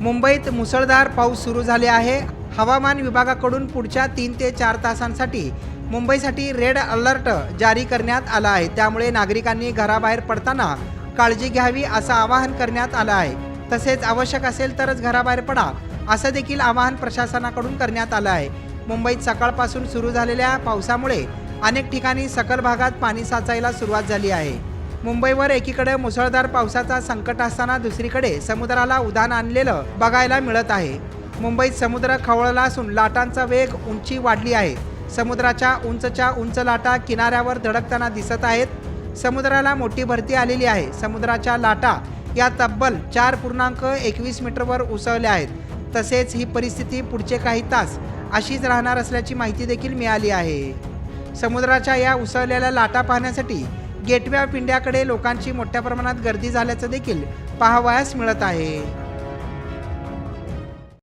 मुंबईत मुसळधार पाऊस सुरू झाले आहे. हवामान विभागाकडून पुढच्या तीन ते चार तासांसाठी मुंबईसाठी रेड अलर्ट जारी करण्यात आला आहे. त्यामुळे नागरिकांनी घराबाहेर पडताना काळजी घ्यावी असं आवाहन करण्यात आलं आहे. तसेच आवश्यक असेल तरच घराबाहेर पडा असं देखील आवाहन प्रशासनाकडून करण्यात आलं आहे. मुंबईत सकाळपासून सुरू झालेल्या पावसामुळे अनेक ठिकाणी सकल भागात पाणी साचायला सुरुवात झाली आहे. मुंबईवर एकीकडे मुसळधार पावसाचा संकट असताना दुसरीकडे समुद्राला उदान आणलेलं बघायला मिळत आहे. मुंबईत समुद्र खवळला असून लाटांचा वेग उंची वाढली आहे. समुद्राच्या उंचच्या उंच लाटा किनाऱ्यावर धडकताना दिसत आहेत. समुद्राला मोठी भरती आलेली आहे. समुद्राच्या लाटा या तब्बल चार पूर्णांक एकवीस मीटरवर उसळल्या आहेत. तसेच ही परिस्थिती पुढचे काही तास अशीच राहणार असल्याची माहिती देखील मिळाली आहे. समुद्राच्या या उसळलेल्या लाटा पाहण्यासाठी गेटवे ऑफ इंडियाकडे लोकांची मोठ्या प्रमाणात गर्दी झाल्याचं देखील पाहावयास मिळत आहे.